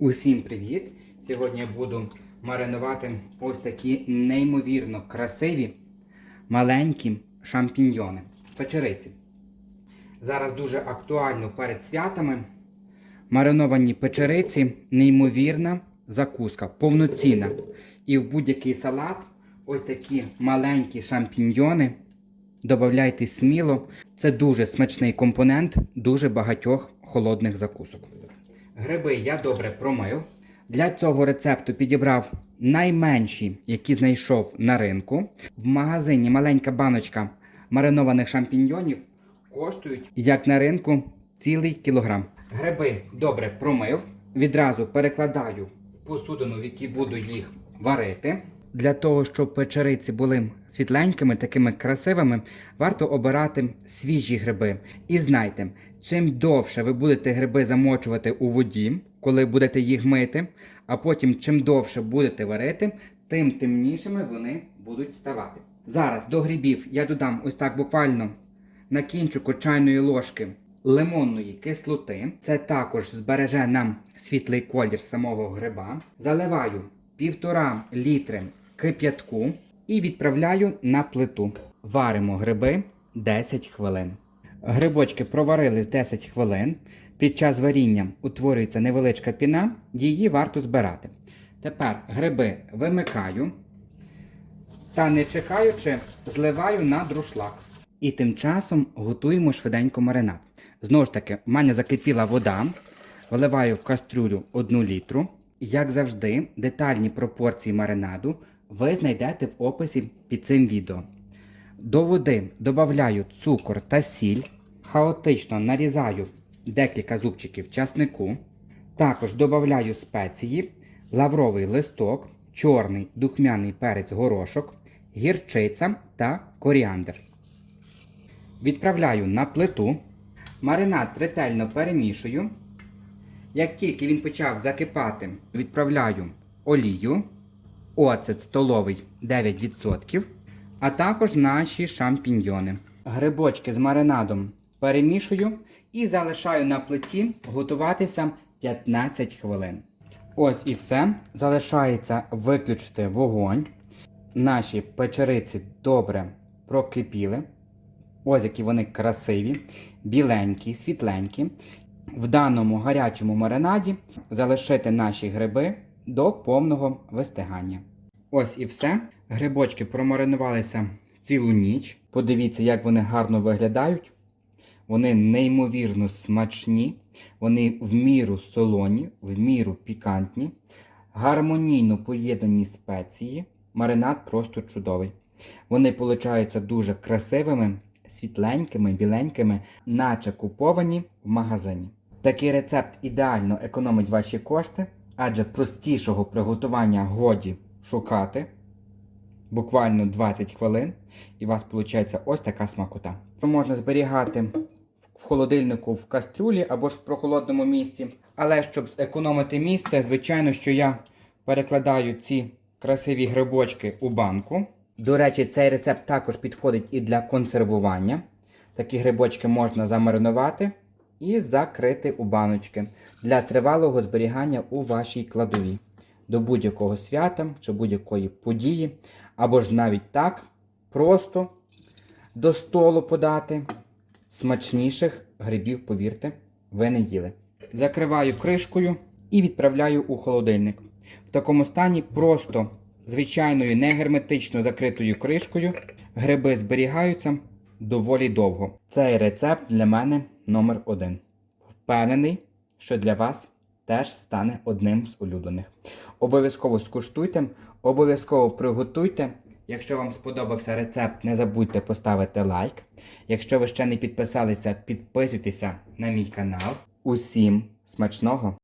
Усім привіт! Сьогодні я буду маринувати ось такі неймовірно красиві маленькі шампіньйони, печериці. Зараз дуже актуально перед святами. Мариновані печериці неймовірна закуска, повноцінна. І в будь-який салат ось такі маленькі шампіньйони. Добавляйте сміло. Це дуже смачний компонент дуже багатьох холодних закусок. Гриби я добре промив. Для цього рецепту підібрав найменші, які знайшов на ринку. В магазині маленька баночка маринованих шампіньйонів коштують, як на ринку, цілий кілограм. Гриби добре промив. Відразу перекладаю в посудину, в якій буду їх варити. Для того, щоб печериці були світленькими, такими красивими, варто обирати свіжі гриби. І знайте, чим довше ви будете гриби замочувати у воді, коли будете їх мити, а потім чим довше будете варити, тим темнішими вони будуть ставати. Зараз до грибів я додам ось так буквально на кінчику чайної ложки лимонної кислоти. Це також збереже нам світлий колір самого гриба. Заливаю півтора літри кип'ятку і відправляю на плиту. Варимо гриби 10 хвилин. Грибочки проварились 10 хвилин. Під час варіння утворюється невеличка піна, її варто збирати. Тепер гриби вимикаю та не чекаючи, зливаю на друшлак. І тим часом готуємо швиденько маринад. Знову ж таки, в мене закипіла вода. Виливаю в кастрюлю 1 літру. Як завжди, детальні пропорції маринаду ви знайдете в описі під цим відео. До води додаю цукор та сіль. Хаотично нарізаю декілька зубчиків часнику. Також додаю спеції, лавровий листок, чорний духмяний перець горошок, гірчиця та коріандр. Відправляю на плиту. Маринад ретельно перемішую. Як тільки він почав закипати, відправляю олію, оцет столовий 9%, а також наші шампіньйони. Грибочки з маринадом перемішую і залишаю на плиті готуватися 15 хвилин. Ось і все. Залишається виключити вогонь. Наші печериці добре прокипіли. Ось які вони красиві, біленькі, світленькі. В даному гарячому маринаді залишити наші гриби до повного вистигання. Ось і все. Грибочки промаринувалися цілу ніч. Подивіться, як вони гарно виглядають. Вони неймовірно смачні, вони в міру солоні, в міру пікантні, гармонійно поєднані спеції. Маринад просто чудовий. Вони получаються дуже красивими, світленькими, біленькими, наче куповані в магазині. Такий рецепт ідеально економить ваші кошти, адже простішого приготування годі шукати буквально 20 хвилин, і у вас виходить ось така смакота. Можна зберігати в холодильнику в кастрюлі або ж в прохолодному місці. Але щоб зекономити місце, звичайно, що я перекладаю ці красиві грибочки у банку. До речі, цей рецепт також підходить і для консервування. Такі грибочки можна замаринувати і закрити у баночки для тривалого зберігання у вашій кладові до будь-якого свята чи будь-якої події, або ж навіть так просто до столу подати. Смачніших грибів, повірте, ви не їли. Закриваю кришкою і відправляю у холодильник. В такому стані просто звичайною негерметично закритою кришкою гриби зберігаються доволі довго. Цей рецепт для мене номер один. Впевнений, що для вас теж стане одним з улюблених. Обов'язково скуштуйте, обов'язково приготуйте. Якщо вам сподобався рецепт, не забудьте поставити лайк. Якщо ви ще не підписалися, підписуйтеся на мій канал. Усім смачного!